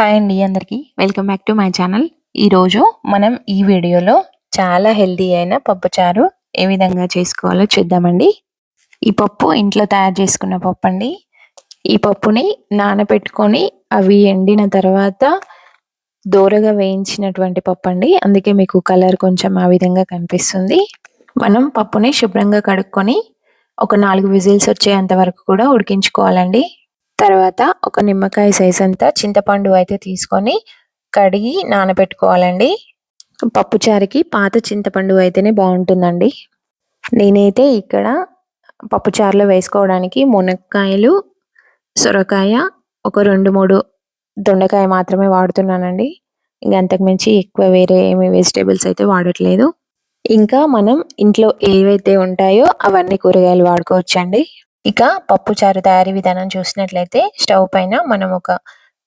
Hi అండి అందరికీ. Welcome back to my channel ఈరోజు మనం ఈ వీడియోలో చాలా హెల్దీ అయిన పప్పుచారు ఏ విధంగా చేసుకోవాలో చూద్దామండి. ఈ పప్పు ఇంట్లో తయారు చేసుకున్న పప్పు అండి. ఈ పప్పుని నానబెట్టుకొని అవి ఎండిన తర్వాత దోరగా వేయించినటువంటి పప్పు అండి. అందుకే మీకు కలర్ కొంచెం ఆ విధంగా కనిపిస్తుంది. మనం పప్పుని శుభ్రంగా కడుక్కొని ఒక నాలుగు విజిల్స్ వచ్చేంత వరకు కూడా ఉడికించుకోవాలండి. తర్వాత ఒక నిమ్మకాయ సైజ్ అంతా చింతపండు అయితే తీసుకొని కడిగి నానబెట్టుకోవాలండి. పప్పుచారుకి పాత చింతపండు అయితేనే బాగుంటుందండి. నేనైతే ఇక్కడ పప్పుచారులో వేసుకోవడానికి మునక్కాయలు సొరకాయ ఒక రెండు మూడు దొండకాయ మాత్రమే వాడుతున్నానండి. ఇంకా అంతకుమించి ఎక్కువ వేరే ఏమి వెజిటేబుల్స్ అయితే వాడట్లేదు. ఇంకా మనం ఇంట్లో ఏవైతే ఉంటాయో అవన్నీ కూరగాయలు వాడుకోవచ్చండి. ఇక పప్పు చారు తయారీ విధానం చూసినట్లయితే స్టవ్ పైన మనం ఒక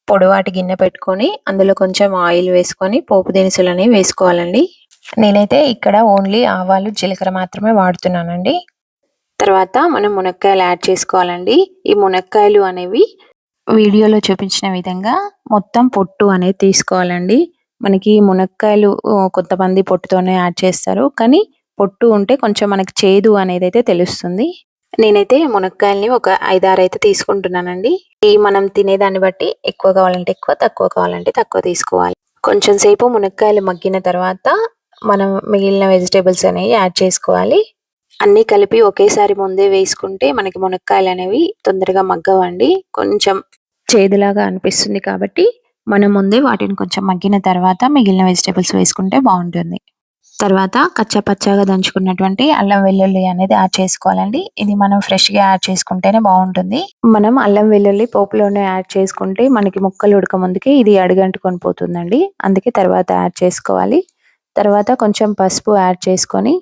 పొడవాటి గిన్నె పెట్టుకొని అందులో కొంచెం ఆయిల్ వేసుకొని పోపు దినుసులు అనేవి వేసుకోవాలండి. నేనైతే ఇక్కడ ఓన్లీ ఆవాలు జీలకర్ర మాత్రమే వాడుతున్నానండి. తర్వాత మనం మునక్కాయలు యాడ్ చేసుకోవాలండి. ఈ మునక్కాయలు అనేవి వీడియోలో చూపించిన విధంగా మొత్తం పొట్టు అనేది తీసుకోవాలండి. మనకి మునక్కాయలు కొంతమంది పొట్టుతోనే యాడ్ చేస్తారు. కానీ పొట్టు ఉంటే కొంచెం మనకి చేదు అనేది అయితే తెలుస్తుంది. నేనైతే మునక్కాయల్ని ఒక ఐదారు అయితే తీసుకుంటున్నానండి. ఈ మనం తినేదాన్ని బట్టి ఎక్కువ కావాలంటే ఎక్కువ తక్కువ కావాలంటే తక్కువ తీసుకోవాలి. కొంచెం సేపు మునక్కాయలు మగ్గిన తర్వాత మనం మిగిలిన వెజిటేబుల్స్ అనేవి యాడ్ చేసుకోవాలి. అన్నీ కలిపి ఒకేసారి ముందే వేసుకుంటే మనకి మునక్కాయలు అనేవి తొందరగా మగ్గవండి. కొంచెం చేదులాగా అనిపిస్తుంది కాబట్టి మనం ముందే వాటిని కొంచెం మగ్గిన తర్వాత మిగిలిన వెజిటేబుల్స్ వేసుకుంటే బాగుంటుంది. తర్వాత కచ్చపచ్చగా దంచుకున్నటువంటి అల్లం వెల్లుల్లి అనేది యాడ్ చేసుకోవాలండి. ఇది మనం ఫ్రెష్గా యాడ్ చేసుకుంటేనే బాగుంటుంది. మనం అల్లం వెల్లుల్లి పోపులోనే యాడ్ చేసుకుంటే మనకి ముక్కలు ఉడకముందుకి ఇది అడుగంటుకొని పోతుందండి. అందుకే తర్వాత యాడ్ చేసుకోవాలి. తర్వాత కొంచెం పసుపు యాడ్ చేసుకొని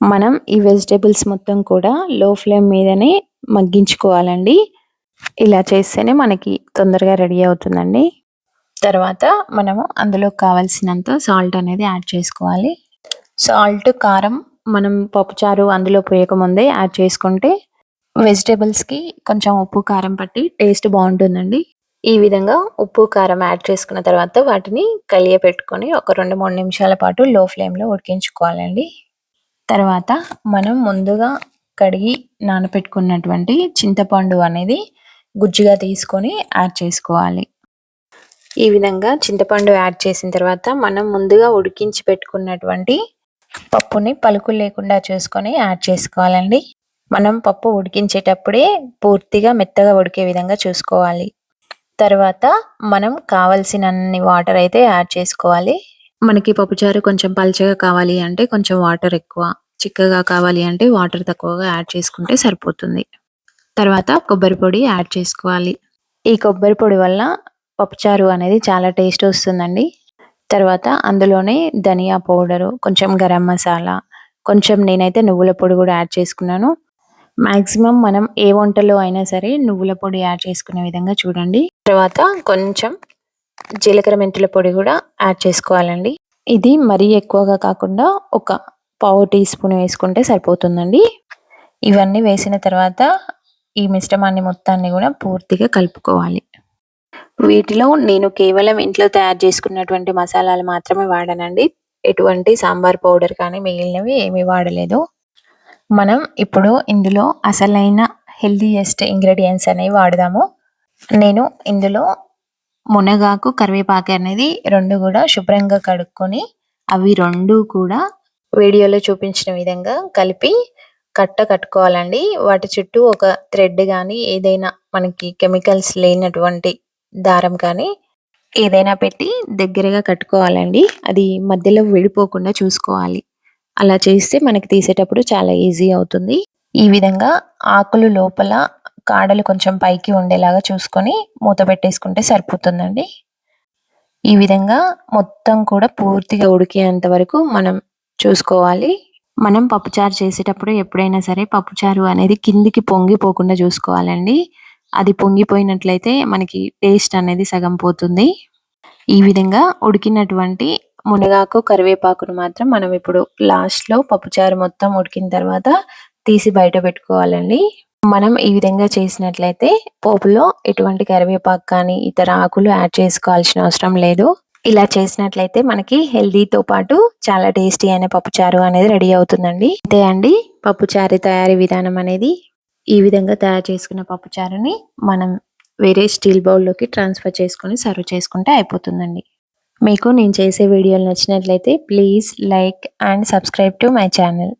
మనం ఈ వెజిటేబుల్స్ మొత్తం కూడా లో ఫ్లేమ్ మీదనే మగ్గించుకోవాలండి. ఇలా చేస్తేనే మనకి తొందరగా రెడీ అవుతుందండి. తర్వాత మనము అందులో కావాల్సినంత సాల్ట్ అనేది యాడ్ చేసుకోవాలి. సాల్ట్ కారం మనం పప్పుచారు అందులో పోయకముందే యాడ్ చేసుకుంటే వెజిటేబుల్స్కి కొంచెం ఉప్పు కారం పట్టి టేస్ట్ బాగుంటుందండి. ఈ విధంగా ఉప్పు కారం యాడ్ చేసుకున్న తర్వాత వాటిని కలియ పెట్టుకొని ఒక రెండు మూడు నిమిషాల పాటు లో ఫ్లేమ్లో ఉడికించుకోవాలండి. తర్వాత మనం ముందుగా కడిగి నానపెట్టుకున్నటువంటి చింతపండు అనేది గుజ్జుగా తీసుకొని యాడ్ చేసుకోవాలి. ఈ విధంగా చింతపండు యాడ్ చేసిన తర్వాత మనం ముందుగా ఉడికించి పెట్టుకున్నటువంటి పప్పుని పలుకులు లేకుండా చూసుకొని యాడ్ చేసుకోవాలండి. మనం పప్పు ఉడికించేటప్పుడే పూర్తిగా మెత్తగా ఉడికే విధంగా చూసుకోవాలి. తర్వాత మనం కావలసినన్ని వాటర్ అయితే యాడ్ చేసుకోవాలి. మనకి పప్పుచారు కొంచెం పల్చగా కావాలి అంటే కొంచెం వాటర్ ఎక్కువ చిక్కగా కావాలి అంటే వాటర్ తక్కువగా యాడ్ చేసుకుంటే సరిపోతుంది. తర్వాత కొబ్బరి పొడి యాడ్ చేసుకోవాలి. ఈ కొబ్బరి పొడి వల్ల పప్పుచారు అనేది చాలా టేస్ట్ వస్తుందండి. తర్వాత అందులోనే ధనియా పౌడరు కొంచెం గరం మసాలా కొంచెం నేనైతే నువ్వుల పొడి కూడా యాడ్ చేసుకున్నాను. మ్యాక్సిమం మనం ఏ వంటలో అయినా సరే నువ్వుల పొడి యాడ్ చేసుకునే విధంగా చూడండి. తర్వాత కొంచెం జీలకర్ర మెంతుల పొడి కూడా యాడ్ చేసుకోవాలండి. ఇది మరీ ఎక్కువగా కాకుండా ఒక పావు టీ స్పూన్ వేసుకుంటే సరిపోతుందండి. ఇవన్నీ వేసిన తర్వాత ఈ మిశ్రమాన్ని మొత్తాన్ని కూడా పూర్తిగా కలుపుకోవాలి. వీటిలో నేను కేవలం ఇంట్లో తయారు చేసుకున్నటువంటి మసాలాలు మాత్రమే వాడానండి. ఎటువంటి సాంబార్ పౌడర్ కానీ మిగిలినవి ఏమీ వాడలేదు. మనం ఇప్పుడు ఇందులో అసలైన హెల్దీయెస్ట్ ఇంగ్రీడియంట్స్ అనేవి వాడదాము. నేను ఇందులో మునగాకు కరివేపాకు అనేది రెండు కూడా శుభ్రంగా కడుక్కొని అవి రెండు కూడా వీడియోలో చూపించిన విధంగా కలిపి కట్ట కట్టుకోవాలండి. వాటి చుట్టూ ఒక థ్రెడ్ కానీ ఏదైనా మనకి కెమికల్స్ లేనటువంటి దారం కానీ ఏదైనా పెట్టి దగ్గరగా కట్టుకోవాలండి. అది మధ్యలో విడిపోకుండా చూసుకోవాలి. అలా చేస్తే మనకి తీసేటప్పుడు చాలా ఈజీ అవుతుంది. ఈ విధంగా ఆకులు లోపల కాడలు కొంచెం పైకి ఉండేలాగా చూసుకొని మూత పెట్టేసుకుంటే సరిపోతుందండి. ఈ విధంగా మొత్తం కూడా పూర్తిగా ఉడికేంత వరకు మనం చూసుకోవాలి. మనం పప్పుచారు చేసేటప్పుడు ఎప్పుడైనా సరే పప్పుచారు అనేది కిందికి పొంగిపోకుండా చూసుకోవాలండి. అది పొంగిపోయినట్లయితే మనకి టేస్ట్ అనేది సగం పోతుంది. ఈ విధంగా ఉడికినటువంటి మునగాకు కరివేపాకును మాత్రం మనం ఇప్పుడు లాస్ట్లో పప్పుచారు మొత్తం ఉడికిన తర్వాత తీసి బయట పెట్టుకోవాలండి. మనం ఈ విధంగా చేసినట్లయితే పోపులో ఎటువంటి కరివేపాకు కానీ ఇతర ఆకులు యాడ్ చేసుకోవాల్సిన అవసరం లేదు. ఇలా చేసినట్లయితే మనకి హెల్దీతో పాటు చాలా టేస్టీ అయిన పప్పుచారు అనేది రెడీ అవుతుందండి. అంతే అండి. పప్పుచారు తయారీ విధానం అనేది ఈ విధంగా తయారు చేసుకున్న పప్పుచారుని మనం వేరే స్టీల్ బౌల్లోకి ట్రాన్స్ఫర్ చేసుకొని సర్వ్ చేసుకుంటే అయిపోతుందండి. మీకు నేను చేసే వీడియోలు నచ్చినట్లయితే please like and subscribe to my channel.